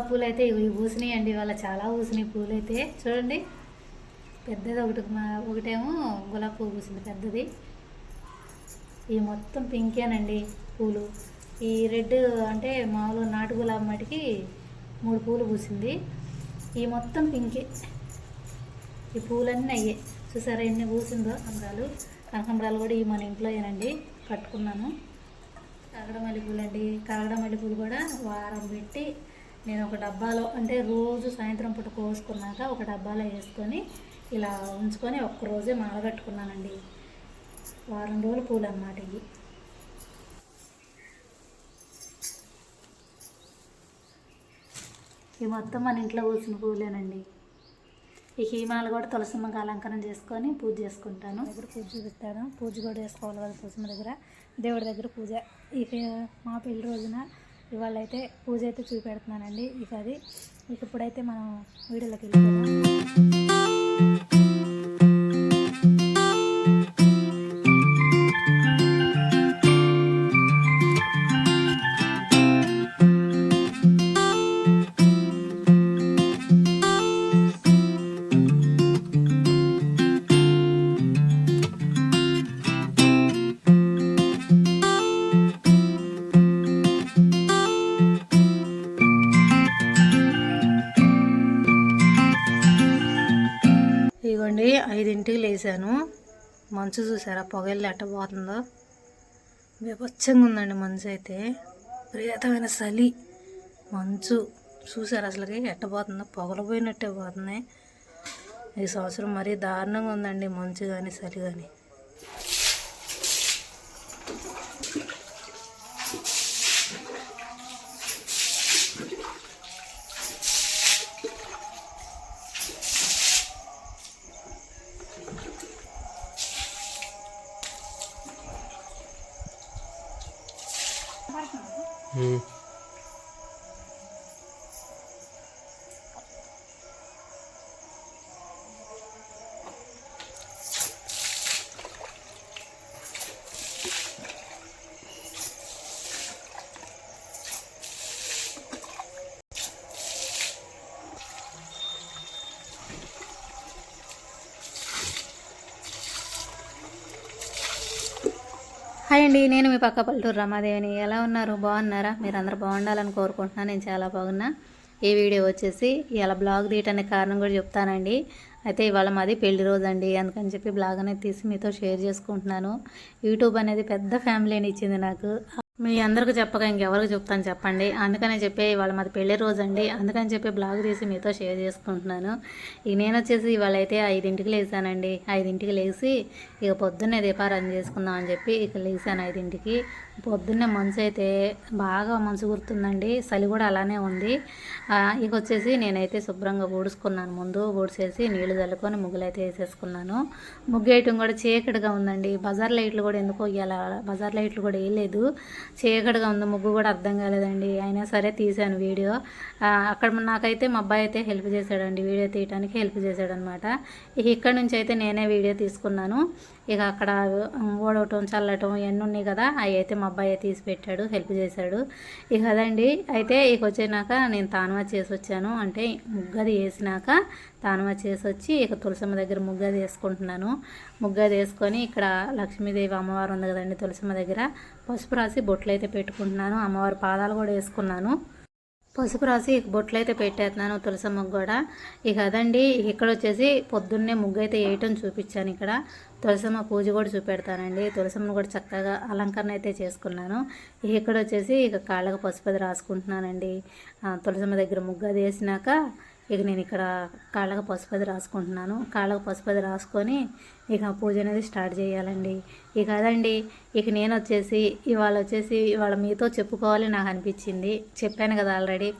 గులాబీ పూలు అయితే ఇవి పూసినాయి అండి వాళ్ళ చాలా పూసినాయి పూలు అయితే చూడండి. పెద్దది ఒకటి మా- ఒకటేమో గులాబీ పువ్వు పూసింది పెద్దది. ఇవి మొత్తం పింకేనండి పూలు. ఈ రెడ్ అంటే మామూలు నాటు గులాబీ మటుకి మూడు పూలు పూసింది. ఈ మొత్తం పింకే. ఈ పూలన్నీ అయ్యే. చూసారా ఎన్ని పూసిందో కనకాంబరాలు కనకంబరాలు కూడా ఈ మన ఇంట్లోయేనండి కట్టుకున్నాను. కాగడమల్లి పూలు అండి కాగడమల్లి మల్లెపూలు కూడా వారం పెట్టి నేను ఒక డబ్బాలో అంటే రోజు సాయంత్రం పూట కోసుకున్నాక ఒక డబ్బాలో వేసుకొని ఇలా ఉంచుకొని ఒక్క రోజే మాల కట్టుకున్నానండి వారం రోజులు పూలు అన్నమాట ఇవి. ఇవి మొత్తం మన ఇంట్లో పూసిన పూలేనండి. ఈ హీమాలు కూడా తులసమ్మకి అలంకరణ చేసుకొని పూజ చేసుకుంటాను. దగ్గర పూజ చూపిస్తాను. పూజ కూడా చేసుకోవాలి కదా తులసమ్మ దగ్గర. దేవుడి దగ్గర పూజ. ఇక మా పెళ్ళి రోజున ఇవాళ అయితే పూజ అయితే చూపెడుతున్నానండి. ఇక అది ఇక ఇప్పుడైతే మనం వీడియోలోకి వెళ్ళిపోదాం. మంచు చూసారా? పొగల్లి ఎట్ట పోతుందో ఉందండి మంచు అయితే. విపరీతమైన చలి మంచు. చూసారు అసలుకి? ఎట్టబోతుందో? పొగలపోయినట్టే పొగలు పోయినట్టే పోతుంది ఈ సంవత్సరం మరీ దారుణంగా ఉందండి మంచు కానీ చలి కానీ హాయ్ అండి నేను మీ పక్క పల్లెటూరు రమాదేవిని. ఎలా ఉన్నారు? బాగున్నారా? మీరు అందరు బాగుండాలని కోరుకుంటున్నాను నేను చాలా బాగున్నా. ఈ వీడియో వచ్చేసి ఇలా బ్లాగ్ తీయటానికి కారణం కూడా చెప్తానండి. అయితే ఇవాళ మాది పెళ్ళి రోజు అండి. అందుకని చెప్పి బ్లాగ్ అనేది తీసి మీతో షేర్ చేసుకుంటున్నాను. యూట్యూబ్ అనేది పెద్ద ఫ్యామిలీని ఇచ్చింది నాకు. మీ అందరికీ చెప్పక ఇంకెవరికి చెప్తాను చెప్పండి. అందుకనే చెప్పి ఇవాళ మాది పెళ్ళి రోజు అండి అందుకని చెప్పి బ్లాగ్ తీసి మీతో షేర్ చేసుకుంటున్నాను. ఇక నేను వచ్చేసి ఇవాళ అయితే ఐదింటికి లేచానండి. ఐదింటికి లేచి ఇక పొద్దున్నే దీపారాధన చేసుకుందాం అని చెప్పి ఇక లేచాను ఐదింటికి. పొద్దున్నే మంచు అయితే బాగా మంచు గుర్తుందండి. చలి కూడా అలానే ఉంది. ఇక వచ్చేసి నేనైతే శుభ్రంగా ఊడుచుకున్నాను. ముందు ఊడ్చేసి నీళ్ళు చల్లుకొని ముగ్గులైతే వేసేసుకున్నాను. ముగ్గు వేయటం కూడా చీకటిగా ఉందండి. బజార్ లైట్లు కూడా ఎందుకో ఇవ్వాలి బజార్ లైట్లు కూడా వేయలేదు. చీకటిగా ఉంది. ముగ్గు కూడా అర్థం కాలేదండి. అయినా సరే తీశాను వీడియో. అక్కడ నాకైతే మా అబ్బాయి అయితే హెల్ప్ చేశాడండి. వీడియో తీయడానికి హెల్ప్ చేశాడనమాట ఇక ఇక్కడ నుంచి అయితే నేనే వీడియో తీసుకున్నాను. ఇక అక్కడ ఓడవటం చల్లటం ఇవన్నీ ఉన్నాయి కదా. అవి అయితే మా అబ్బాయి తీసి పెట్టాడు హెల్ప్ చేశాడు. ఇక అదండి. అయితే ఇక వచ్చినాక నేను తానువా చేసి వచ్చాను. అంటే ముగ్గది వేసినాక తానువా చేసి వచ్చి ఇక తులసమ్మ దగ్గర ముగ్గది వేసుకుంటున్నాను. ముగ్గది వేసుకొని ఇక్కడ లక్ష్మీదేవి అమ్మవారు ఉంది కదండి తులసమ్మ దగ్గర. పసుపు రాసి బొట్లు అయితే పెట్టుకుంటున్నాను. అమ్మవారి పాదాలు కూడా వేసుకున్నాను. పసుపు రాసి బొట్లు అయితే పెట్టేస్తున్నాను తులసమ్మకు కూడా. ఇక అదండి ఇక్కడ వచ్చేసి పొద్దున్నే ముగ్గు అయితే వేయటం చూపించాను ఇక్కడ. తులసమ్మ పూజ కూడా చూపెడతానండి. తులసమ్మను కూడా చక్కగా అలంకరణ అయితే చేసుకున్నాను. ఇక ఇక్కడ వచ్చేసి ఇక కాళ్ళకు పసుపు అది రాసుకుంటున్నానండి. తులసమ్మ దగ్గర ముగ్గు అది వేసినాక ఇక నేను ఇక్కడ కాళ్ళకు పసుపు అది రాసుకుంటున్నాను. కాళ్ళకు పసుపు అది రాసుకొని ఇక పూజ అనేది స్టార్ట్ చేయాలండి. ఇక అదండి ఇక నేను వచ్చేసి ఇవాళ వచ్చేసి ఇవాళ మీతో చెప్పుకోవాలి నాకు అనిపించింది. చెప్పాను కదా ఆల్రెడీ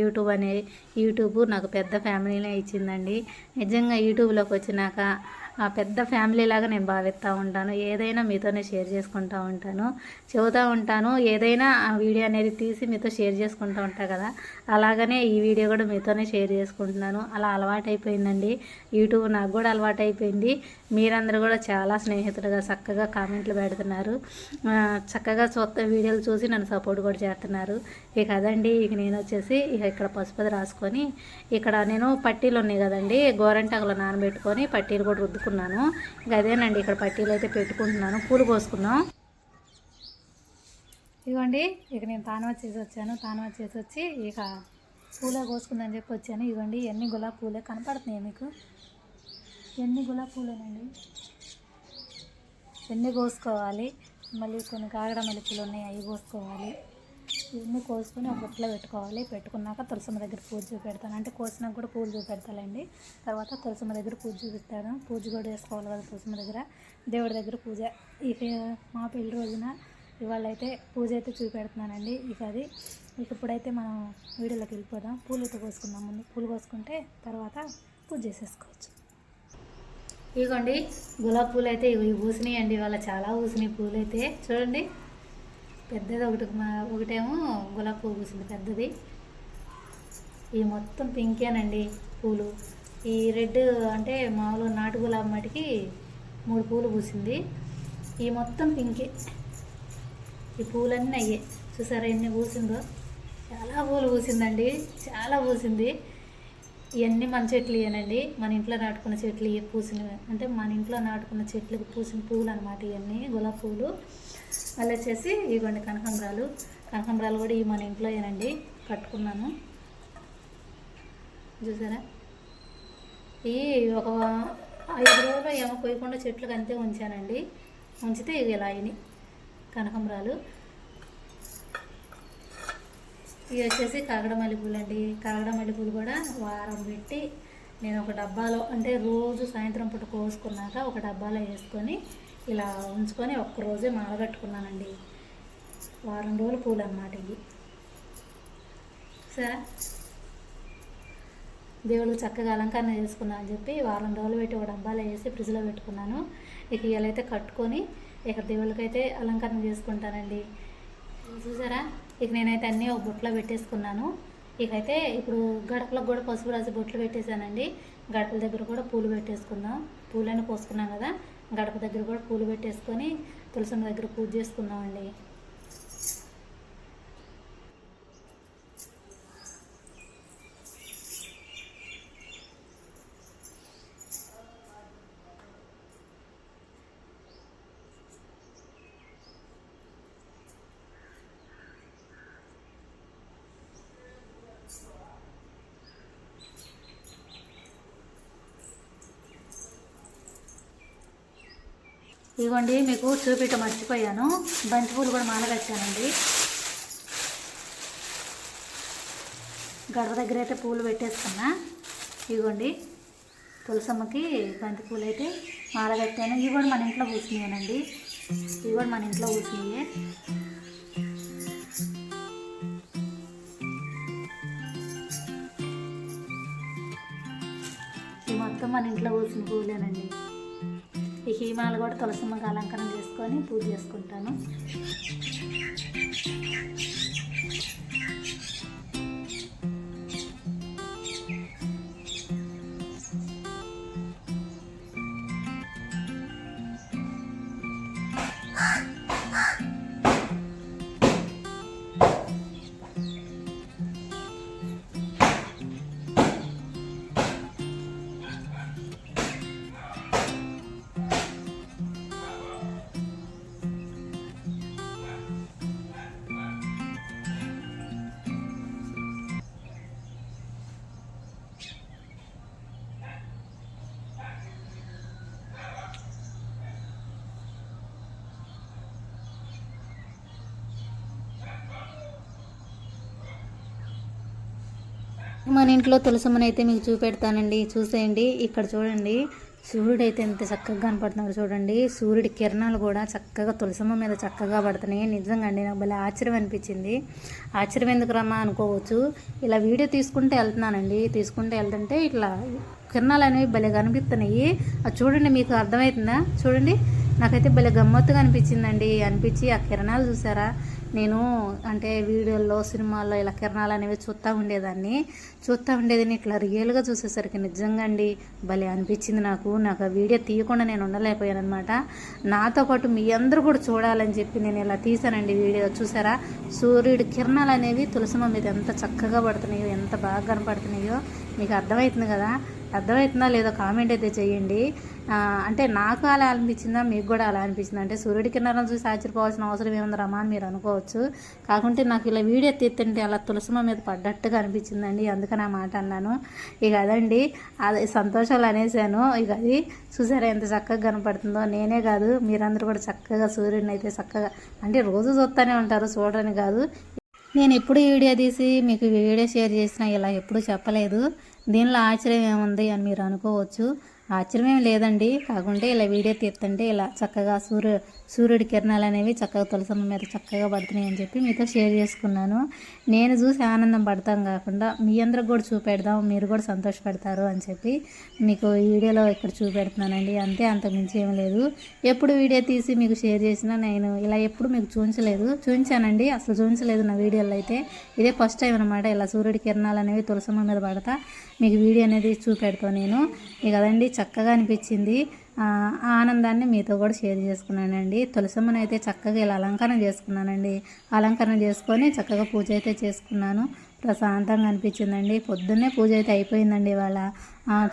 యూట్యూబ్ అనే యూట్యూబ్ నాకు పెద్ద ఫ్యామిలీనే ఇచ్చిందండి. నిజంగా యూట్యూబ్లోకి వచ్చినాక పెద్ద ఫ్యామిలీ లాగా నేను భావిస్తూ ఉంటాను. ఏదైనా మీతోనే షేర్ చేసుకుంటూ ఉంటాను. చెబుతూ ఉంటాను. ఏదైనా ఆ వీడియో అనేది తీసి మీతో షేర్ చేసుకుంటూ ఉంటా కదా. అలాగనే ఈ వీడియో కూడా మీతోనే షేర్ చేసుకుంటున్నాను. అలా అలవాటైపోయిందండి. యూట్యూబ్ నాకు కూడా అలవాటైపోయింది. మీరందరూ కూడా చాలా స్నేహితులుగా చక్కగా కామెంట్లు పెడుతున్నారు. చక్కగా చూస్త వీడియోలు చూసి నన్ను సపోర్ట్ కూడా చేస్తున్నారు. ఇక అదండి. ఇక నేను వచ్చేసి ఇక ఇక్కడ పసుపది రాసుకొని ఇక్కడ నేను పట్టీలు ఉన్నాయి కదండి గోరంటాకులో నానబెట్టుకొని పట్టీలు కూడా రుద్దుకున్నాను ఇక అదేనండి ఇక్కడ పట్టీలు అయితే పెట్టుకుంటున్నాను. పూలు కోసుకుందాం. ఇదిగోండి ఇక నేను తాను చేసి వచ్చాను. తాను చేసి వచ్చి ఇక పూలే కోసుకుందని చెప్పి వచ్చాను. ఇవ్వండి ఎన్ని గులాబీ పూలే కనపడుతున్నాయి మీకు? ఎన్ని గులాబీ పూలేనండి? ఎన్ని కోసుకోవాలి? మళ్ళీ కొన్ని కాగడ మల్లెపూలు ఉన్నాయి అవి కోసుకోవాలి. ఉమ్ము కోసుకొని ఒక బుట్టలో పెట్టుకోవాలి. పెట్టుకున్నాక తులసమ్మ దగ్గర పూజ చూపెడతాను. అంటే కోసినాక కూడా పూజ చూపెడతానండి తర్వాత తులసమ్మ దగ్గర పూజ చూపిస్తాను. పూజ కూడా చేసుకోవాలి కదా తులసమ్మ దగ్గర. దేవుడి దగ్గర పూజ. ఇక మా పెళ్ళి రోజున ఇవాళ అయితే పూజ అయితే చూపెడుతున్నానండి. ఇక అది ఇక ఇప్పుడైతే మనం వీడియోలోకి వెళ్ళిపోదాం. పూలు అయితే కోసుకుందాం ముందు. పూలు కోసుకుంటే తర్వాత పూజ చేసేసుకోవచ్చు. ఇదిగోండి గులాబీ పూలు అయితే ఇవి పూసినాయి అండి ఇవాళ చాలా పూసినాయి పూలు అయితే చూడండి. పెద్దది ఒకటి మా- ఒకటేమో గులాబీ పువ్వు పూసింది పెద్దది. ఈ మొత్తం పింకేనండి పూలు. ఈ రెడ్ అంటే మామూలుగా నాటు గులాబీ మటుకి మూడు పూలు పూసింది. ఈ మొత్తం పింకే. ఈ పూలన్నీ అయ్యే. చూసారా ఎన్ని పూసిందో? చాలా పూలు పూసిందండి. చాలా పూసింది. ఇవన్నీ మన చెట్లు ఇవనండి మన ఇంట్లో నాటుకున్న చెట్లు ఇవి పూసినవి. అంటే మన ఇంట్లో నాటుకున్న చెట్లకు పూసిన పూలు అనమాట ఇవన్నీ గులాబీ పూలు. మళ్ళీ వచ్చేసి ఇవ్వండి కనకాంబరాలు. కనకాంబరాలు కూడా ఈ మన ఇంట్లో ఏనండి కట్టుకున్నాను. చూసారా? ఈ ఒక ఐదు రోజులు ఏమో పోయకుండా చెట్లకు అంతే ఉంచానండి. ఉంచితే ఇవి ఇలా అయినాయి కనకాంబరాలు. ఇవి వచ్చేసి కాగడ మల్లెపూలు అండి కాగడ మల్లెపూలు కూడా వారం పెట్టి నేను ఒక డబ్బాలో అంటే రోజు సాయంత్రం పూట కోసుకున్నాక ఒక డబ్బాలో వేసుకొని ఇలా ఉంచుకొని ఒక్క రోజే మాలగట్టుకున్నానండి. వారం రోజులు పూలు అన్నమాట ఇవి. సరే. దేవుడు చక్కగా అలంకరణ చేసుకున్నా అని చెప్పి వారం రోజులు పెట్టి ఒక డబ్బాలో వేసి ఫ్రిడ్జ్లో పెట్టుకున్నాను. ఇక ఇవాళైతే కట్టుకొని ఇక దేవుళ్ళకైతే అలంకరణ చేసుకుంటానండి. చూసారా? ఇక నేనైతే అన్నీ ఒక బుట్టలో పెట్టేసుకున్నాను. ఇకైతే ఇప్పుడు గడపలకు కూడా పసుపు రాసి బొట్లు పెట్టేశానండి. గడపల దగ్గర కూడా పూలు పెట్టేసుకుందాం. పూలను పోసుకున్నాం కదా. గడప దగ్గర కూడా పూలు పెట్టేసుకొని తులసమ్మ దగ్గర పూజ చేసుకున్నామండి. ఇదిగోండి మీకు చూపిట మర్చిపోయాను. బంతిపూలు కూడా మాలగచ్చానండి గడప దగ్గర అయితే పూలు పెట్టేసుకున్నా ఇదిగోండి తులసమ్మకి బంతి పూలు అయితే మాలగట్టాను ఇవి కూడా మన ఇంట్లో పూసినాయనండి. ఇవి కూడా మన ఇంట్లో పూసినాయే. ఇది మొత్తం మన ఇంట్లో పూసిన పూలేనండి. ఈ హీమాలు కూడా తులసమ్మకి అలంకరణ చేసుకొని పూజ చేసుకుంటాను. మన ఇంట్లో తులసమ్మని అయితే మీకు చూపెడతానండి. చూసేయండి. ఇక్కడ చూడండి. సూర్యుడు అయితే ఎంత చక్కగా కనపడుతున్నాడు చూడండి. సూర్యుడి కిరణాలు కూడా చక్కగా తులసమ్మ మీద చక్కగా పడుతున్నాయి. నిజంగా అండి నాకు భలే ఆశ్చర్యం అనిపించింది. ఆశ్చర్యం ఎందుకు రమ్మా అనుకోవచ్చు. ఇలా వీడియో తీసుకుంటే వెళ్తున్నానండి. తీసుకుంటే వెళ్తుంటే ఇట్లా కిరణాలు అనేవి భలే కనిపిస్తున్నాయి. అది చూడండి మీకు అర్థమవుతుందా? చూడండి నాకైతే భలే గమ్మత్తుగా అనిపించిందండి. అనిపించి ఆ కిరణాలు చూసారా? నేను అంటే వీడియోల్లో సినిమాల్లో ఇలా కిరణాలు అనేవి చూస్తూ ఉండేదాన్ని. చూస్తూ ఉండేదాన్ని ఇట్లా రియల్గా చూసేసరికి నిజంగా అండి భలే అనిపించింది నాకు. నాకు ఆ వీడియో తీయకుండా నేను ఉండలేకపోయాను అనమాట నాతో పాటు మీ అందరూ కూడా చూడాలని చెప్పి నేను ఇలా తీసానండి వీడియో. చూసారా? సూర్యుడి కిరణాలు అనేవి తులసిమ మీద ఎంత చక్కగా పడుతున్నాయో ఎంత బాగా కనపడుతున్నాయో మీకు అర్థమవుతుంది కదా? అర్థమవుతుందా లేదో కామెంట్ అయితే చేయండి. అంటే నాకు అలా అనిపించిందా? మీకు కూడా అలా అనిపించింది? అంటే సూర్యుడి కిరణాలను చూసి ఆశ్చర్యపోవాల్సిన అవసరం ఏముందరమ్మా అని మీరు అనుకోవచ్చు. కాకుంటే నాకు ఇలా వీడియో తీస్తుంటే అలా తులసిమ మీద పడ్డట్టుగా అనిపించిందండి. అందుకని ఆ మాట అన్నాను. ఇక అదండి. అది సంతోషాలు అనేసాను. ఇక అది చూసారా ఎంత చక్కగా కనపడుతుందో? నేనే కాదు మీరందరూ కూడా చక్కగా సూర్యుడిని అయితే చక్కగా అంటే రోజు చూస్తూనే ఉంటారు చూడని కాదు. నేను ఎప్పుడు వీడియో తీసి మీకు వీడియో షేర్ చేసినా ఇలా ఎప్పుడు చెప్పలేదు. దీనిలో ఆశ్చర్యం ఏముంది అని మీరు అనుకోవచ్చు. ఆశ్చర్యం ఏం లేదండి. కాకుంటే ఇలా వీడియో తీస్తుంటే ఇలా చక్కగా సూర్యు సూర్యుడి కిరణాలు అనేవి చక్కగా తులసమ్మ మీద చక్కగా పడుతున్నాయి అని చెప్పి మీతో షేర్ చేసుకున్నాను. నేను చూసి ఆనందం పడతాం కాకుండా మీ అందరికి కూడా చూపెడదాం మీరు కూడా సంతోషపడతారు అని చెప్పి మీకు ఈ వీడియోలో ఇక్కడ చూపెడుతున్నానండి. అంతే అంత మించి ఏం లేదు. ఎప్పుడు వీడియో తీసి మీకు షేర్ చేసినా నేను ఇలా ఎప్పుడు మీకు చూపించలేదు. చూపించానండి అసలు చూపించలేదు నా వీడియోలో అయితే. ఇదే ఫస్ట్ టైం అనమాట ఇలా సూర్యుడి కిరణాలు అనేవి తులసమ్మ మీద పడతా. మీకు వీడియో అనేది చూపెడతాను నేను. ఇక అదండి చక్కగా అనిపించింది. ఆనందాన్ని మీతో కూడా షేర్ చేసుకున్నానండి. తులసమ్మను అయితే చక్కగా ఇలా అలంకరణ చేసుకున్నానండి. అలంకరణ చేసుకొని చక్కగా పూజ అయితే చేసుకున్నాను. ప్రశాంతంగా అనిపించిందండి. పొద్దున్నే పూజ అయితే అయిపోయిందండి ఇవాళ.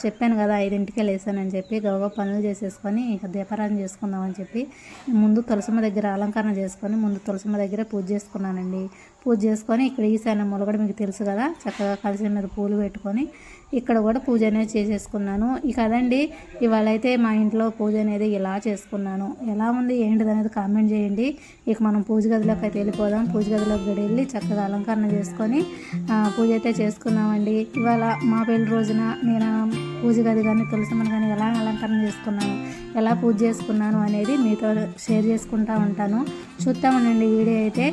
చెప్పాను కదా ఐదింటికే లేసానని చెప్పి గవగా పనులు చేసేసుకొని ఇక దీపారాధన చేసుకుందామని చెప్పి ముందు తులసమ్మ దగ్గర అలంకరణ చేసుకొని ముందు తులసమ్మ దగ్గర పూజ చేసుకున్నానండి. పూజ చేసుకొని ఇక్కడ ఈశాన్యములు కూడా మీకు తెలుసు కదా చక్కగా కలిసి మీద పూలు పెట్టుకొని ఇక్కడ కూడా పూజ అనేది చేసేసుకున్నాను. ఇక అదండి ఇవాళ అయితే మా ఇంట్లో పూజ అనేది ఇలా చేసుకున్నాను. ఎలా ఉంది ఏంటిది అనేది కామెంట్ చేయండి. ఇక మనం పూజ గదిలోకి అయితే వెళ్ళిపోదాం. పూజ గదిలోకి కూడా వెళ్ళి చక్కగా అలంకరణ చేసుకొని పూజ అయితే చేసుకున్నామండి. ఇవాళ మా పెళ్ళి రోజున నేను పూజ గది కానీ తులసిమని కానీ ఎలా అలంకరణ చేసుకున్నాను ఎలా పూజ చేసుకున్నాను అనేది మీతో షేర్ చేసుకుంటా ఉంటాను. చూస్తామనండి వీడియో అయితే.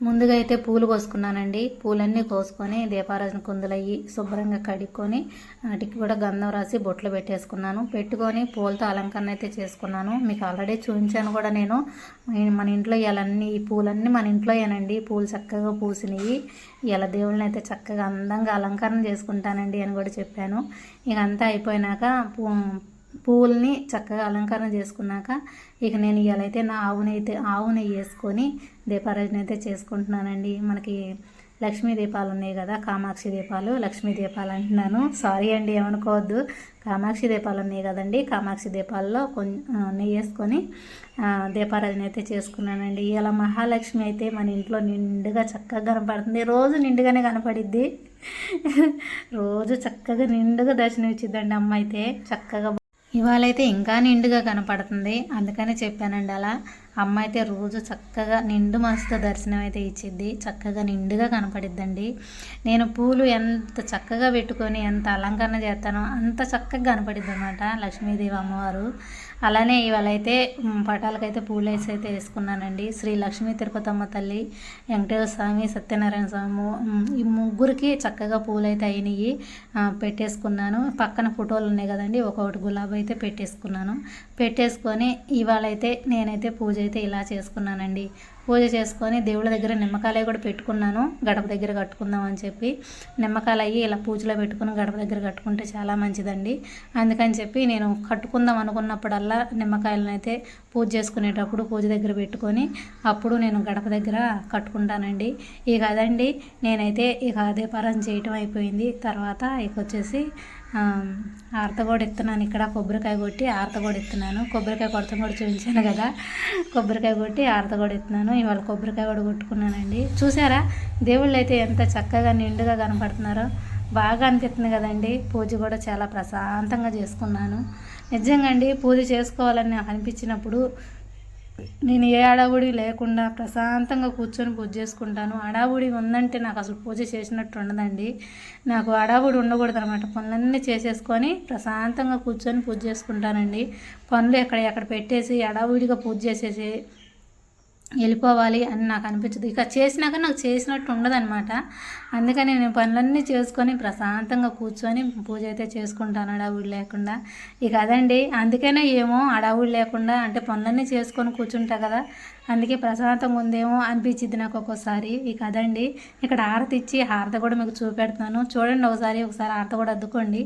ముందుగా అయితే పూలు కోసుకున్నానండి. పూలన్నీ కోసుకొని దీపారాధన కుందులయ్యి శుభ్రంగా కడుక్కొని వాటికి కూడా గంధం రాసి బొట్లు పెట్టేసుకున్నాను. పెట్టుకొని పూలతో అలంకరణ అయితే చేసుకున్నాను. మీకు ఆల్రెడీ చూపించాను కూడా నేను. మన ఇంట్లో ఇవన్నీ ఈ పూలన్నీ మన ఇంట్లోయేనండి పూలు చక్కగా పూసినవి ఇలా దేవుళ్ళని అయితే చక్కగా అందంగా అలంకరణ చేసుకుంటానండి అని కూడా చెప్పాను. ఇక అంతా అయిపోయినాక పూ పువ్వుల్ని చక్కగా అలంకరణ చేసుకున్నాక ఇక నేను ఇవాళైతే నా ఆవునైతే ఆవు నెయ్యి వేసుకొని దీపారాజన అయితే చేసుకుంటున్నానండి. మనకి లక్ష్మీ దీపాలు ఉన్నాయి కదా కామాక్షి దీపాలు లక్ష్మీ దీపాలు అంటున్నాను. సారీ అండి ఏమనుకోవద్దు. కామాక్షి దీపాలు ఉన్నాయి కదండి కామాక్షి దీపాల్లో కొంచెం నెయ్యి వేసుకొని దీపారాధన అయితే చేసుకున్నానండి. ఇలా మహాలక్ష్మి అయితే మన ఇంట్లో నిండుగా చక్కగా కనపడుతుంది. రోజు నిండుగానే కనపడిద్ది. రోజు చక్కగా నిండుగా దర్శనం ఇచ్చిద్దండి అమ్మ అయితే. చక్కగా ఇవాళైతే ఇంకా నిండుగా కనపడుతుంది. అందుకనే చెప్పానండి అలా. అమ్మ అయితే రోజు చక్కగా నిండు మనసుతో దర్శనం అయితే ఇచ్చిద్ది. చక్కగా నిండుగా కనపడిద్దండి. నేను పూలు ఎంత చక్కగా పెట్టుకొని ఎంత అలంకరణ చేస్తానో అంత చక్కగా కనపడిద్ది అనమాట లక్ష్మీదేవి అమ్మవారు. అలానే ఇవాళైతే పటాలకైతే పూలు వేసి అయితే వేసుకున్నానండి. శ్రీ లక్ష్మీ తిరుపతమ్మ తల్లి వెంకటేశ్వర స్వామి సత్యనారాయణ స్వామి ఈ ముగ్గురికి చక్కగా పూలు అయితే అయినాయి. పెట్టేసుకున్నాను. పక్కన ఫోటోలు ఉన్నాయి కదండి ఒక్కొక్కటి గులాబీ అయితే పెట్టేసుకున్నాను. పెట్టేసుకొని ఇవాళ అయితే నేనైతే పూజ అయితే ఇలా చేసుకున్నానండి. పూజ చేసుకొని దేవుళ్ళ దగ్గర నిమ్మకాయలు కూడా పెట్టుకున్నాను. గడప దగ్గర కట్టుకుందాం అని చెప్పి నిమ్మకాయలు అయ్యి ఇలా పూజలో పెట్టుకుని గడప దగ్గర కట్టుకుంటే చాలా మంచిదండి. అందుకని చెప్పి నేను కట్టుకుందాం అనుకున్నప్పుడల్లా నిమ్మకాయలను అయితే పూజ చేసుకునేటప్పుడు పూజ దగ్గర పెట్టుకొని అప్పుడు నేను గడప దగ్గర కట్టుకుంటానండి. ఇక అదండి. నేనైతే ఇక అదే పరం చేయటం అయిపోయింది. తర్వాత ఇక వచ్చేసి ఆర్త కూడా ఇస్తున్నాను ఇక్కడ కొబ్బరికాయ కొట్టి ఆర్త కూడా ఇస్తున్నాను కొబ్బరికాయ కొడతాం కూడా చూపించాను కదా. కొబ్బరికాయ కొట్టి ఆర్త కూడా ఇస్తున్నాను ఇవాళ కొబ్బరికాయ కూడా కొట్టుకున్నానండి. చూసారా? దేవుళ్ళు అయితే ఎంత చక్కగా నిండుగా కనపడుతున్నారో. బాగా అనిపిస్తుంది కదండి. పూజ కూడా చాలా ప్రశాంతంగా చేసుకున్నాను. నిజంగా అండి పూజ చేసుకోవాలని నాకు అనిపించినప్పుడు నేను ఏ అడావుడి లేకుండా ప్రశాంతంగా కూర్చొని పూజ చేసుకుంటాను. అడావుడి ఉందంటే నాకు అసలు పూజ చేసినట్టు ఉండదండి. నాకు అడావుడి ఉండకూడదు అనమాట పనులన్నీ చేసేసుకొని ప్రశాంతంగా కూర్చొని పూజ చేసుకుంటానండి. పనులు ఎక్కడ ఎక్కడ పెట్టేసి అడావుడిగా పూజ చేసేసి వెళ్ళిపోవాలి అని నాకు అనిపించదు. ఇక చేసినాక నాకు చేసినట్టు ఉండదన్నమాట. అందుకని నేను పనులన్నీ చేసుకొని ప్రశాంతంగా కూర్చొని పూజ అయితే చేసుకుంటాను అడావుడు లేకుండా. ఇక అదండి. అందుకనే ఏమో అడావుడి లేకుండా అంటే పనులన్నీ చేసుకొని కూర్చుంటా కదా. అందుకే ప్రశాంతంగా ఉందేమో అనిపించింది నాకు ఒక్కోసారి. ఇక అదండి. ఇక్కడ హారతి ఇచ్చి హారత కూడా మీకు చూపెడుతున్నాను. చూడండి ఒకసారి ఒకసారి హారత కూడా అద్దుకోండి.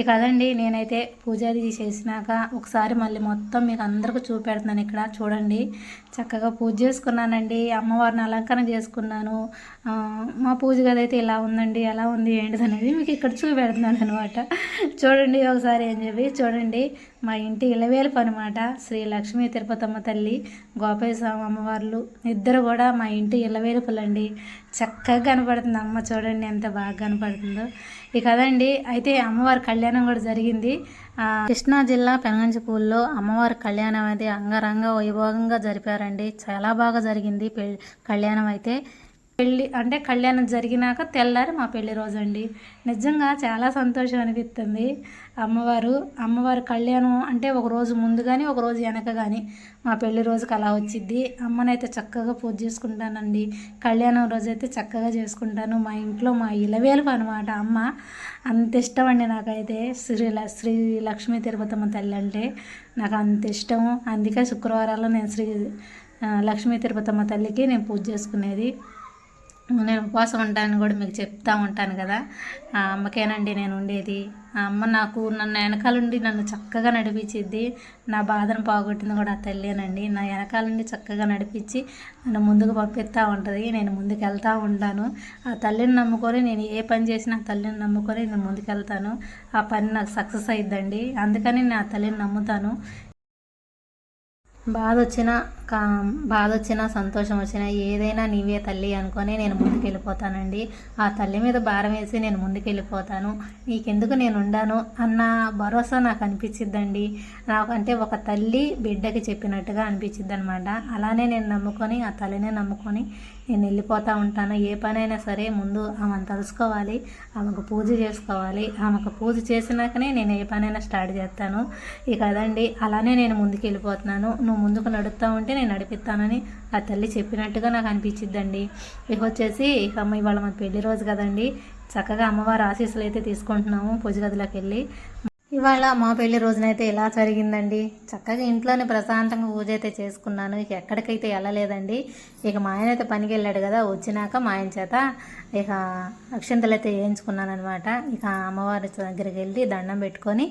ఇక అదండి నేనైతే పూజాది చేసినాక ఒకసారి మళ్ళీ మొత్తం మీకు అందరికీ చూపెడుతున్నాను ఇక్కడ చూడండి. చక్కగా పూజ చేసుకున్నానండి అమ్మవారిని అలంకరణ చేసుకున్నాను. మా పూజ గది అయితే ఇలా ఉందండి ఎలా ఉంది ఏంటిది అనేది మీకు ఇక్కడ చూపెడుతున్నాను అనమాట చూడండి ఒకసారి ఏం చెప్పి చూడండి మా ఇంటి ఇలవేలుపు అనమాట శ్రీ లక్ష్మీ తిరుపతమ్మ తల్లి గోపాయ స్వామి అమ్మవార్లు ఇద్దరు కూడా మా ఇంటి ఇలవేలుపులండి. చక్కగా కనపడుతుంది అమ్మ చూడండి ఎంత బాగా కనపడుతుందో. ఈ కదండి అయితే అమ్మవారి కళ్యాణం కూడా జరిగింది. కృష్ణా జిల్లా పెనగంచిపూల్లో అమ్మవారి కళ్యాణం అయితే అంగరంగ వైభవంగా జరిపారండి. చాలా బాగా జరిగింది కళ్యాణం అయితే. పెళ్ళి అంటే కళ్యాణం జరిగినాక తెల్లారి మా పెళ్ళి రోజు అండి నిజంగా చాలా సంతోషం అనిపిస్తుంది అమ్మవారు అమ్మవారి కళ్యాణం అంటే ఒక రోజు ముందు కానీ ఒక రోజు వెనక కానీ మా పెళ్ళి రోజుకి అలా వచ్చిద్ది. అమ్మనైతే చక్కగా పూజ చేసుకుంటానండి. కళ్యాణం రోజు అయితే చక్కగా చేసుకుంటాను. మా ఇంట్లో మా ఇలవేలు అనమాట అమ్మ. అంత ఇష్టం అండి నాకైతే. శ్రీ శ్రీ లక్ష్మీ తిరుపతమ్మ తల్లి అంటే నాకు అంత ఇష్టం అందుకే శుక్రవారాల్లో నేను శ్రీ లక్ష్మీ తిరుపతమ్మ తల్లికి నేను పూజ చేసుకునేది. నేను ఉపవాసం ఉంటానని కూడా మీకు చెప్తా ఉంటాను కదా. ఆ అమ్మకేనండి నేను ఉండేది. ఆ అమ్మ నాకు నన్ను వెనకాలండి నన్ను చక్కగా నడిపించిద్ది. నా బాధను పోగొట్టింది కూడా ఆ తల్లేనండి. నా వెనకాలండి చక్కగా నడిపించి నన్ను ముందుకు పంపిస్తూ ఉంటుంది. నేను ముందుకు వెళ్తూ ఉంటాను. ఆ తల్లిని నమ్ముకొని నేను ఏ పని చేసినా ఆ తల్లిని నమ్ముకొని నేను ముందుకు వెళ్తాను ఆ పని నాకు సక్సెస్ అయిద్దండి. అందుకని నేను ఆ తల్లిని నమ్ముతాను. బాధ వచ్చినా కా బాధ వచ్చినా సంతోషం వచ్చినా ఏదైనా నీవే తల్లి అనుకొని నేను ముందుకెళ్ళిపోతానండి. ఆ తల్లి మీద భారం వేసి నేను ముందుకెళ్ళిపోతాను. నీకెందుకు నేను ఉండాను అన్న భరోసా నాకు అనిపించిద్దండి నాకు అంటే ఒక తల్లి బిడ్డకి చెప్పినట్టుగా అనిపించిద్ది అనమాట అలానే నేను నమ్ముకొని ఆ తల్లినే నమ్ముకొని నేను వెళ్ళిపోతూ ఉంటాను. ఏ పనైనా సరే ముందు ఆమెను తలుసుకోవాలి. ఆమెకు పూజ చేసుకోవాలి. ఆమెకు పూజ చేసినాకనే నేను ఏ పనైనా స్టార్ట్ చేస్తాను. ఇక అదండి. అలానే నేను ముందుకు వెళ్ళిపోతున్నాను. నువ్వు ముందుకు నడుస్తూ ఉంటే నేను నడిపిస్తానని ఆ తల్లి చెప్పినట్టుగా నాకు అనిపించిద్దండి. ఇక వచ్చేసి ఇక అమ్మ ఇవాళ మన పెళ్ళి రోజు కదండి. చక్కగా అమ్మవారి ఆశీస్సులు అయితే తీసుకుంటున్నాము పూజ గదిలోకి వెళ్ళి. ఇవాళ మా పెళ్ళి రోజునైతే ఇలా జరిగిందండి? చక్కగా ఇంట్లోనే ప్రశాంతంగా పూజ అయితే చేసుకున్నాను. ఇక ఎక్కడికైతే వెళ్ళలేదండి. ఇక మా ఆయన అయితే పనికి వెళ్ళాడు కదా వచ్చినాక మా ఆయన చేత ఇక అక్షంతలు అయితే వేయించుకున్నాను అనమాట ఇక అమ్మవారి దగ్గరికి వెళ్ళి దండం పెట్టుకొని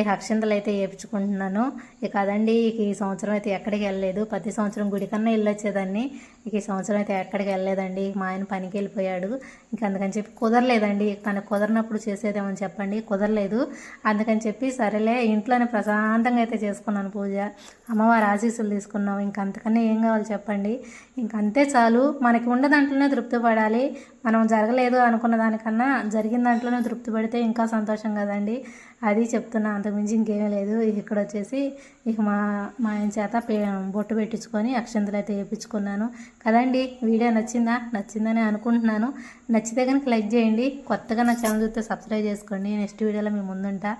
ఇక అక్షంతలు అయితే వేయించుకుంటున్నాను. ఇక అదండి ఇక ఈ సంవత్సరం అయితే ఎక్కడికి వెళ్ళలేదు. ప్రతి సంవత్సరం గుడి కన్నా వెళ్ళొచ్చేదాన్ని ఇక ఈ సంవత్సరం అయితే ఎక్కడికి వెళ్ళలేదండి. మా ఆయన పనికి వెళ్ళిపోయాడు. ఇంక అందుకని చెప్పి కుదరలేదండి. తనకు కుదరినప్పుడు చేసేదేమని చెప్పండి. కుదరలేదు. అందుకని చెప్పి సరేలే ఇంట్లోనే ప్రశాంతంగా అయితే చేసుకున్నాను పూజ. అమ్మవారి ఆశీస్సులు తీసుకున్నాం ఇంకంతకన్నా ఏం కావాలి చెప్పండి. ఇంకంతే చాలు. మనకి ఉన్న దాంట్లోనే తృప్తి పడాలి మనం మనం జరగలేదు అనుకున్న దానికన్నా జరిగిన దాంట్లోనే తృప్తి పడితే ఇంకా సంతోషం కదండి. అది చెప్తున్నా అంతకుమించి ఇంకేం లేదు. ఇక్కడ వచ్చేసి ఇక మా మా ఆయన చేత పే బొట్టు పెట్టించుకొని అక్షంతలు అయితే వేయించుకున్నాను. కదండి వీడియో నచ్చిందా? నచ్చిందని అనుకుంటున్నాను. నచ్చితే కనుక లైక్ చేయండి. కొత్తగా నా ఛానల్ చూస్తే సబ్స్క్రైబ్ చేసుకోండి. నెక్స్ట్ వీడియోలో మీ ముందుంటా.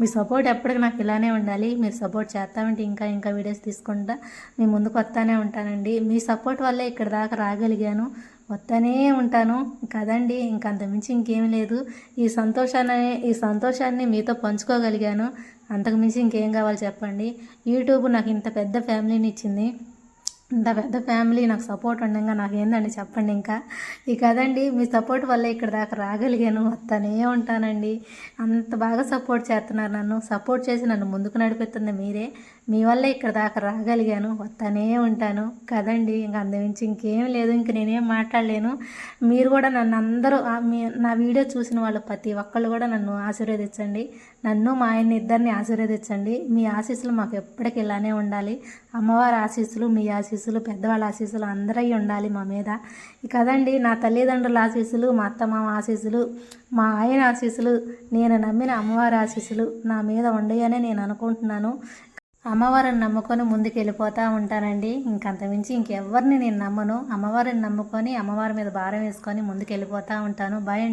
మీ సపోర్ట్ ఎప్పటికీ నాకు ఇలానే ఉండాలి. మీరు సపోర్ట్ చేస్తామంటే ఇంకా ఇంకా వీడియోస్ తీసుకుంటా. మీ ముందుకు వస్తానే ఉంటానండి. మీ సపోర్ట్ వల్లే ఇక్కడ దాకా రాగలిగాను. వస్తూనే ఉంటాను. కదండి ఇంకంతమించి ఇంకేం లేదు. ఈ సంతోషాన్ని ఈ సంతోషాన్ని మీతో పంచుకోగలిగాను. అంతకుమించి ఇంకేం కావాలి చెప్పండి. యూట్యూబ్ నాకు ఇంత పెద్ద ఫ్యామిలీని ఇచ్చింది. ఇంత పెద్ద ఫ్యామిలీ నాకు సపోర్ట్ ఉండగా నాకు ఏందండి చెప్పండి ఇంకా. ఈ కదండి మీ సపోర్ట్ వల్ల ఇక్కడ దాకా రాగలిగాను. వస్తానే ఉంటానండి. అంత బాగా సపోర్ట్ చేస్తున్నారు నన్ను. సపోర్ట్ చేసి నన్ను ముందుకు నడిపిస్తుంది మీరే. మీ వల్ల ఇక్కడ దాకా రాగలిగాను. వస్తానే ఉంటాను. కదండి ఇంకా అంతమించి ఇంకేం లేదు. ఇంక నేనేం మాట్లాడలేను. మీరు కూడా నన్ను అందరూ మీ నా వీడియో చూసిన వాళ్ళు ప్రతి ఒక్కళ్ళు కూడా నన్ను ఆశీర్వదించండి. నన్ను మా ఆయన ఇద్దరిని ఆశీర్వదించండి. మీ ఆశీస్సులు మాకు ఎప్పటికీ ఇలానే ఉండాలి. అమ్మవారి ఆశీస్సులు మీ ఆశీస్సులు పెద్దవాళ్ళ ఆశీస్సులు అందరై ఉండాలి మా మీద. కదండి నా తల్లిదండ్రుల ఆశీస్సులు మా అత్త మామ ఆశీస్సులు మా ఆయన ఆశీస్సులు నేను నమ్మిన అమ్మవారి ఆశీస్సులు నా మీద ఉండయనే నేను అనుకుంటున్నాను. అమ్మవారిని నమ్ముకొని ముందుకెళ్ళిపోతూ ఉంటానండి. ఇంకంతమించి ఇంకెవరిని నేను నమ్మను. అమ్మవారిని నమ్ముకొని అమ్మవారి మీద భారం వేసుకొని ముందుకెళ్ళిపోతూ ఉంటాను. భయం